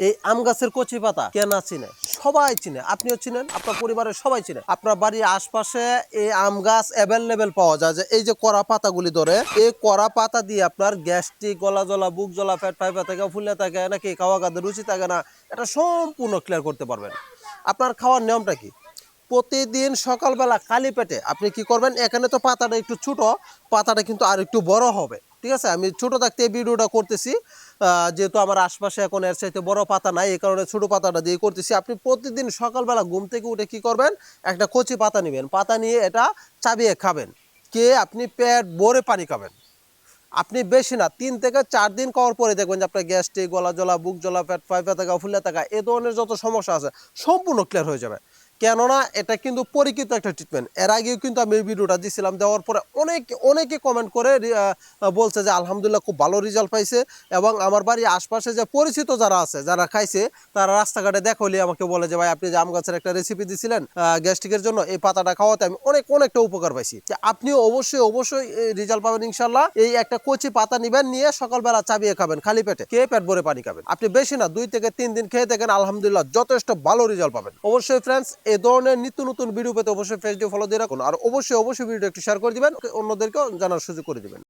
এই আম গাছের কচি পাতা কে না চিনে? সবাই চিনে, আপনিও চিনেন, আপনার পরিবারের সবাই চিনে। আপনার বাড়ির আশপাশে এই আম গাছ অ্যাভেলেবেল পাওয়া যায় যে এই যে কড়া পাতাগুলি ধরে, এই কড়া পাতা দিয়ে আপনার গ্যাস্ট্রিক গলা জলা বুক জলা ফ্যাট পাইপা থাকে, ফুলে থাকে, নাকি খাওয়া খাদ্য রুচি থাকে না, এটা সম্পূর্ণ ক্লিয়ার করতে পারবেন। আপনার খাওয়ার নিয়মটা কি? প্রতিদিন সকালবেলা খালি পেটে আপনি কি করবেন? এখানে তো পাতাটা একটু ছোট, পাতাটা কিন্তু আর একটু বড় হবে। ঠিক আছে? আমি ছোট থাকতে এই ভিডিওটা করতেছি। যেহেতু আমার আশপাশে এখন এর চাইতে বড় পাতা নাই, এই কারণে ছোটো পাতাটা দিয়ে করতেছি। আপনি প্রতিদিন সকালবেলা ঘুম থেকে উঠে কি করবেন? একটা কচি পাতা নেবেন। পাতা নিয়ে এটা চাবিয়ে খাবেন। কে? আপনি পেট ভরে পানি খাবেন। আপনি বেশি না, তিন থেকে চার দিন খাওয়ার পরে দেখবেন যে আপনার গ্যাস্ট্রিক, গলা জ্বলা, বুক জ্বলা, পেট পাইপা থাকা, ফুলে থাকা, এ ধরনের যত সমস্যা আছে, সম্পূর্ণ ক্লিয়ার হয়ে যাবে। কেননা এটা কিন্তু পরীক্ষিত একটা ট্রিটমেন্ট এর আগেও কিন্তু আমি ভিডিওটা দিছিলাম, দেওয়ার পরে অনেক, অনেকে কমেন্ট করে বলছে যে আলহামদুলিল্লাহ খুব ভালো রেজাল্ট পাইছে এবং আমার বাড়ির আশপাশে যে পরিচিত যারা আছে, যারা খাইছে, তারা রাস্তাঘাটে দেখলি আমাকে বলে যে, ভাই, আপনি যে আম গাছের একটা রেসিপি দিছিলেন গ্যাস্ট্রিকের জন্য, এই পাতাটা খাওয়াতে আমি অনেক, অনেকটা উপকার পাইছি। আপনিও অবশ্যই অবশ্যই রেজাল্ট পাবেন ইনশাল্লাহ এই একটা কচি পাতা নিবেন, নিয়ে সকালবেলা চাবিয়ে খাবেন খালি পেটে, খেয়ে পেট ভরে পানি খাবেন। আপনি বেশি না, দুই থেকে তিন দিন খেয়ে দেখেন আলহামদুলিল্লাহ যথেষ্ট ভালো রেজাল্ট পাবেন। অবশ্যই ফ্রেন্ডস এই ধরনের নিত্য নতুন ভিডিও পেতে অবশ্যই ফেসবুক ফলো দিয়ে রাখুন। আর অবশ্যই অবশ্যই ভিডিও একটু শেয়ার করে দিবেন। অন্যদেরকেও জানার সুযোগ করে দিবেন।